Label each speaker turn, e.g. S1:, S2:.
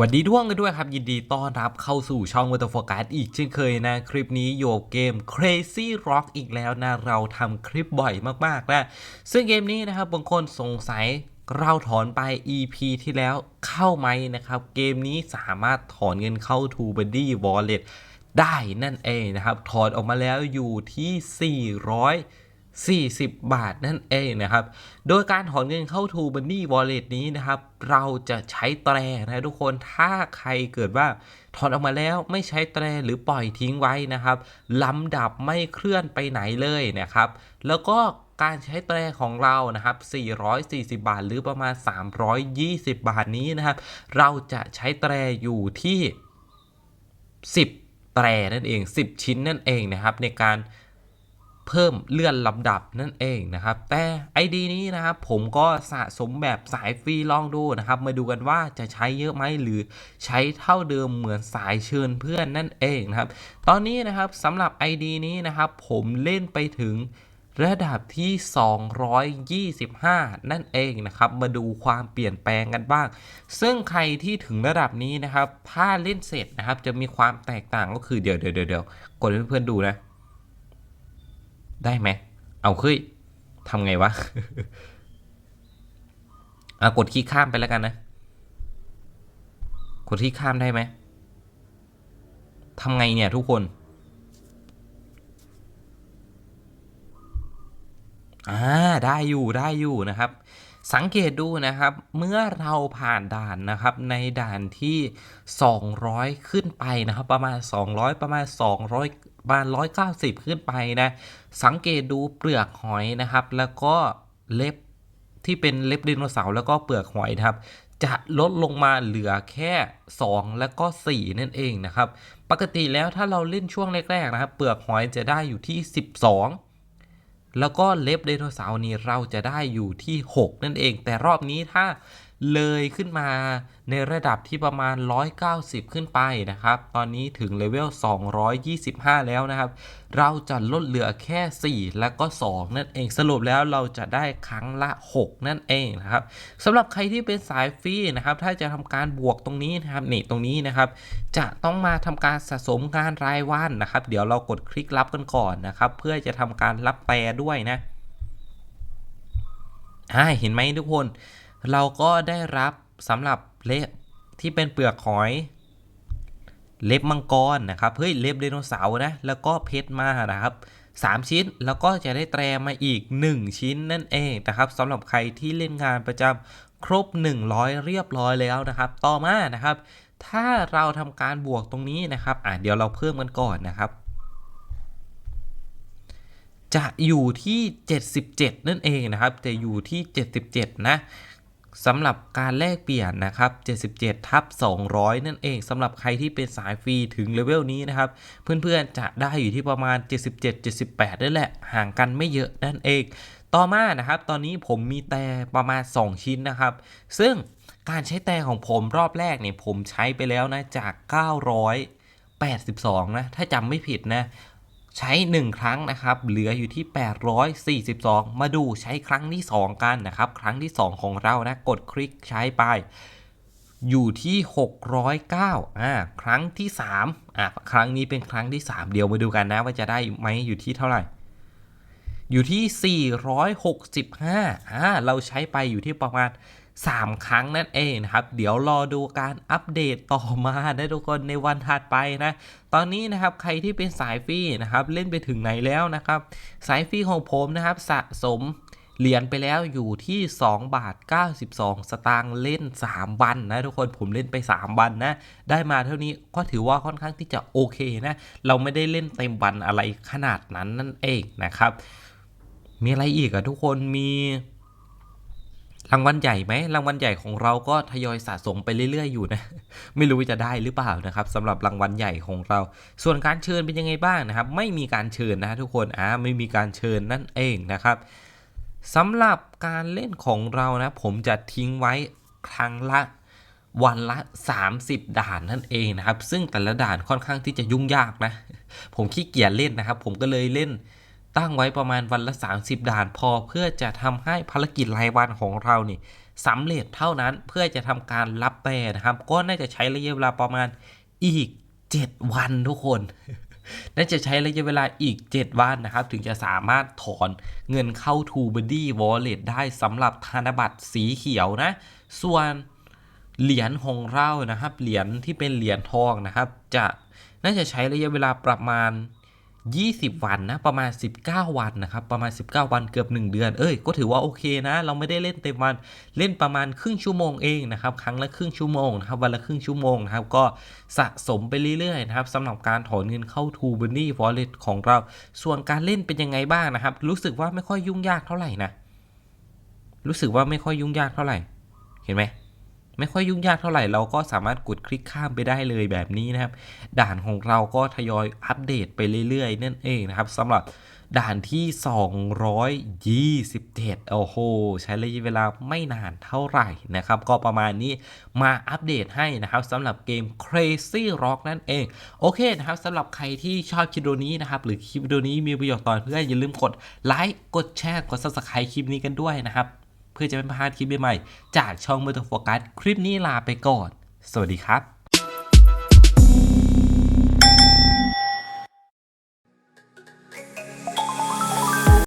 S1: วัสดีด้วงกันด้วยครับ ยินดีต้อนรับเข้าสู่ช่อง w a t e r f o r c a s อีกเช่นเคยนะ คลิปนี้โยกเกม Crazy Rock อีกแล้วนะ เราทำคลิปบ่อยมากๆนะซึ่งเกมนี้นะครับบางคนสงสัยเราถอนไป EP ที่แล้วเข้าไหมนะครับ เกมนี้สามารถถอนเงินเข้า t o b u d d y Wallet ได้นั่นเองนะครับ ถอนออกมาแล้วอยู่ที่ 400 40 บาทนั่นเองนะครับ โดยการถอนเงินเข้า t o b u n n y Wallet นี้นะครับ เราจะใช้แตรนะทุกคน ถ้าใครเกิดว่าถอนออกมาแล้วไม่ใช้แตรหรือปล่อยทิ้งไว้นะครับลำดับไม่เคลื่อนไปไหนเลยนะครับ แล้วก็การใช้แตรของเรานะครับ 440 บาทหรือประมาณ 320 บาทนี้นะครับ เราจะใช้แตรอยู่ที่ 10 แตรนั่นเอง 10 ชิ้นนั่นเองนะครับ ในการ เพิ่มเลื่อนลำดับนั่นเองนะครับ แต่ ID นี้นะครับผมก็สะสมแบบสายฟรีลองดูนะครับ มาดูกันว่าจะใช้เยอะไหมหรือใช้เท่าเดิมเหมือนสายเชิญเพื่อนนั่นเองนะครับ ตอนนี้นะครับสำหรับ ID นี้นะครับผมเล่นไปถึงระดับที่ 225 นั่นเองนะครับ มาดูความเปลี่ยนแปลงกันบ้าง ซึ่งใครที่ถึงระดับนี้นะครับ ถ้าเล่นเสร็จนะครับ จะมีความแตกต่างก็คือเดี๋ยวเดี๋ยวเดี๋ยวกดให้เพื่อนๆดูนะ ได้ไหม เอาเฮ้ยทำไงวะอะกดคลิกข้ามไปแล้วกันนะ กดคลิกข้ามได้ไหมทำไงเนี่ยทุกคน อ่า ได้อยู่ได้อยู่นะครับ สังเกตดูนะครับ เมื่อเราผ่านด่านนะครับ ในด่านที่ 200 ขึ้นไปนะครับ ประมาณ 200 ประมาณ 200 ประมาณ 190 ขึ้นไปนะ สังเกตดูเปลือกหอยนะครับ แล้วก็เล็บที่เป็นเล็บไดโนเสาร์แล้วก็เปลือกหอยนะครับ จะลดลงมาเหลือแค่ 2 แล้วก็ 4 นั่นเองนะครับ ปกติแล้วถ้าเราเล่นช่วงแรกๆนะครับ เปลือกหอยจะได้อยู่ที่ 12แล้วก็เล็บไดโนเสาร์นี่เราจะได้อยู่ที่ 6 นั่นเอง แต่รอบนี้ถ้า เลยขึ้นมาในระดับที่ประมาณ 190 ขึ้นไปนะครับ ตอนนี้ถึงเลเวล 225 แล้วนะครับ เราจะลดเหลือแค่ 4 แล้วก็ 2 นั่นเอง สรุปแล้วเราจะได้ครั้งละ 6 นั่นเองนะครับสำหรับใครที่เป็นสายฟรีนะครับ ถ้าจะทำการบวกตรงนี้นะครับนี่ตรงนี้นะครับ จะต้องมาทำการสะสมงานรายวันนะครับ เดี๋ยวเรากดคลิกรับกันก่อนนะครับ เพื่อจะทำการรับแปรด้วยนะอ่าเห็นไหมทุกคน เราก็ได้รับสำหรับเล็บที่เป็นเปลือกหอย เล็บมังกรนะครับ เฮ้ย เล็บไดโนเสาร์นะ แล้วก็เพชรมานะครับ 3 ชิ้น แล้วก็จะได้แตรมาอีก 1 ชิ้นนั่นเองนะครับสำหรับใครที่เล่นงานประจำครบ 100 เรียบร้อยแล้วนะครับ ต่อมานะครับ ถ้าเราทำการบวกตรงนี้นะครับอะเดี๋ยวเราเพิ่มกันก่อนนะครับจะอยู่ที่ 77 นั่นเองนะครับ จะอยู่ที่ 77 นะ สำหรับการแลกเปลี่ยนนะครับ 77 ทับ 200 นั่นเองสำหรับใครที่เป็นสายฟรีถึงเลเวลนี้นะครับ เพื่อนๆจะได้อยู่ที่ประมาณ 77 78นั่นแหละ ห่างกันไม่เยอะนั่นเอง ต่อมานะครับ ตอนนี้ผมมีแต่ประมาณ 2 ชิ้นนะครับ ซึ่งการใช้แต่ของผมรอบแรกเนี่ยผมใช้ไปแล้วนะจาก 982 นะ ถ้าจำไม่ผิดนะ ใช้ 1 ครั้งนะครับ เหลืออยู่ที่ 842 มาดูใช้ครั้งที่ 2 กันนะครับ ครั้งที่ 2 ของเรานะ กดคลิกใช้ไป อยู่ที่ 609อ่าครั้งที่3อ่าครั้งนี้เป็นครั้งที่ 3 เดี๋ยวมาดูกันนะว่าจะได้ไหมอยู่ที่เท่าไหร่ อยู่ที่ 465อ่าเราใช้ไปอยู่ที่ประมาณ 3 ครั้งนั่นเองนะครับ เดี๋ยวรอดูการอัปเดตต่อมานะทุกคนในวันถัดไปนะ ตอนนี้นะครับใครที่เป็นสายฟรีนะครับเล่นไปถึงไหนแล้วนะครับ สายฟรีของผมนะครับสะสมเหรียญไปแล้วอยู่ที่ 2 บาท 92 สตางค์เล่น 3 วันนะทุกคนผมเล่นไป 3 วันนะ ได้มาเท่านี้ก็ถือว่าค่อนข้างที่จะโอเคนะ เราไม่ได้เล่นเต็มวันอะไรขนาดนั้นนั่นเองนะครับ มีอะไรอีกอะทุกคนมี รางวัลใหญ่ไหมรางวัลใหญ่ของเราก็ทยอยสะสมไปเรื่อย ๆ อยู่นะ ไม่รู้จะได้หรือเปล่านะครับสำหรับรางวัลใหญ่ของเรา ส่วนการเชิญเป็นยังไงบ้างนะครับ ไม่มีการเชิญนะทุกคนอ่าไม่มีการเชิญนั่นเองนะครับสำหรับการเล่นของเรานะ ผมจะทิ้งไว้ครั้งละวันละ 30 ด่านนั่นเองนะครับ ซึ่งแต่ละด่านค่อนข้างที่จะยุ่งยากนะ ผมขี้เกียจเล่นนะครับ ผมก็เลยเล่น ตั้งไว้ประมาณวันละ 30 ด่านพอเพื่อจะทำให้ภารกิจรายวันของเรานี่สำเร็จเท่านั้นเพื่อจะทำการรับแปรนะครับ ก็น่าจะใช้ระยะเวลาประมาณอีก 7 วันทุกคนน่าจะใช้ระยะเวลาอีก 7 วันนะครับ ถึงจะสามารถถอนเงินเข้า t o b o d y Wallet ได้สำหรับธนบัตรสีเขียวนะ ส่วนเหรียญของเรานะครับ เหรียญที่เป็นเหรียญทองนะครับ จะน่าจะใช้ระยะเวลาประมาณ 20 วันนะ ประมาณ 19 วันนะครับ ประมาณ 19 วันเกือบ 1 เดือน เอ้ย ก็ถือว่าโอเคนะ เราไม่ได้เล่นเต็มวัน เล่นประมาณครึ่งชั่วโมงเองนะครับ ครั้งละครึ่งชั่วโมงนะครับ วันละครึ่งชั่วโมงนะครับ ก็สะสมไปเรื่อยๆนะครับสำหรับการถอนเงินเข้า t o b o n y Wallet ของเรา ส่วนการเล่นเป็นยังไงบ้างนะครับ รู้สึกว่าไม่ค่อยยุ่งยากเท่าไหร่นะ รู้สึกว่าไม่ค่อยยุ่งยากเท่าไหร่ เห็นไหม ไม่ค่อยยุ่งยากเท่าไหร่เราก็สามารถกดคลิกข้ามไปได้เลยแบบนี้นะครับ ด่านของเราก็ทยอยอัปเดตไปเรื่อยๆ นั่นเองนะครับสำหรับด่านที่ 227 โอ้โห ใช้ระยะเวลาไม่นานเท่าไหร่นะครับ ก็ประมาณนี้มาอัปเดตให้นะครับสำหรับเกม Crazy Rock นั่นเอง โอเคนะครับสำหรับใครที่ชอบคลิปวิดีโอนี้นะครับ หรือคลิปวิดีโอนี้มีประโยชน์ต่อเพื่อนอย่าลืมกดไลค์ กดแชร์ กด Subscribe คลิปนี้กันด้วยนะครับ เพื่อจะไม่พลาดคลิปใหม่ๆจากช่องมือตโฟกัสคลิปนี้ลาไปก่อน สวัสดีครับ